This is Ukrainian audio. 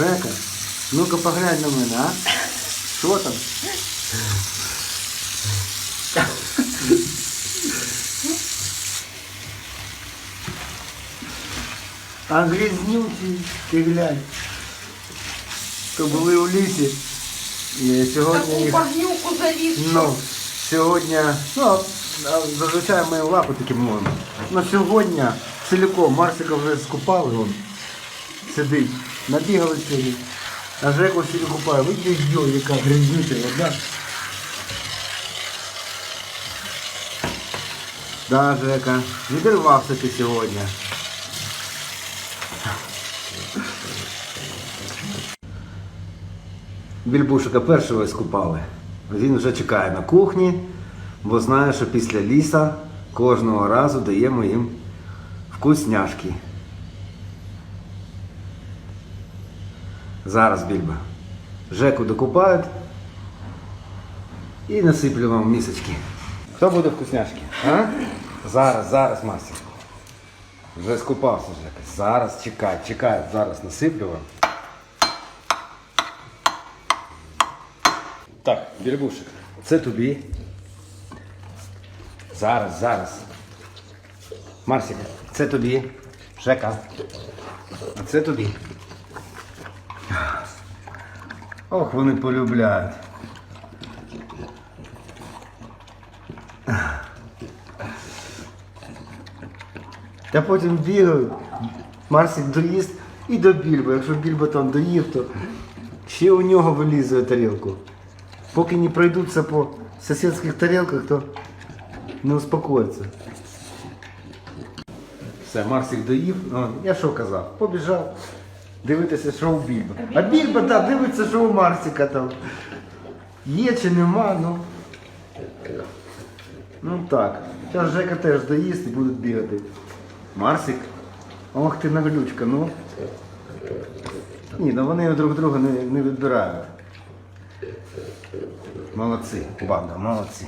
Жека, ну-ка поглянь на мене, а? Що там? А грізнючий, ти глянь. То були у лісі. І сьогодні Таку їх... багнюку заліз. Ну, сьогодні, ну, а зазвичай ми лапи такі моємо. Ну сьогодні цілком Марсика вже скупали, он сидить, набігали сьогодні. А Жеку сьогодні купає. Ви йо, яка грізнюча вода. Да, Жека, відірвався ти сьогодні. Більбушика першого скупали. Він вже чекає на кухні, бо знає, що після ліса кожного разу даємо їм вкусняшки. Зараз більба. Жеку докупають і насиплю вам місочки. Хто буде вкусняшки? А? Зараз, зараз, Мася. Вже скупався Жека. Зараз чекай, чекай, зараз насиплю вам. Так, Більбушик, це тобі. Зараз, зараз. Марсик, це тобі. Жека. А це тобі. Ох, вони полюбляють. Та потім бігають. Марсик доїсть і до більбо. Якщо більбо там доїв, то ще у нього вилізує тарілку. Поки не пройдуться по сусідських тарілках, то не успокоїться. Все, Марсик доїв. О, я що казав? Побіжав дивитися шоу Більба. А Більба, так, дивиться шоу Марсика там. Є чи нема, ну. Ну так. Зараз Жека теж доїсть і будуть бігати. Марсик. Ох ти наглючка, ну. Ні, ну вони друг друга не, не відбирають. Молодці, банда, молодці.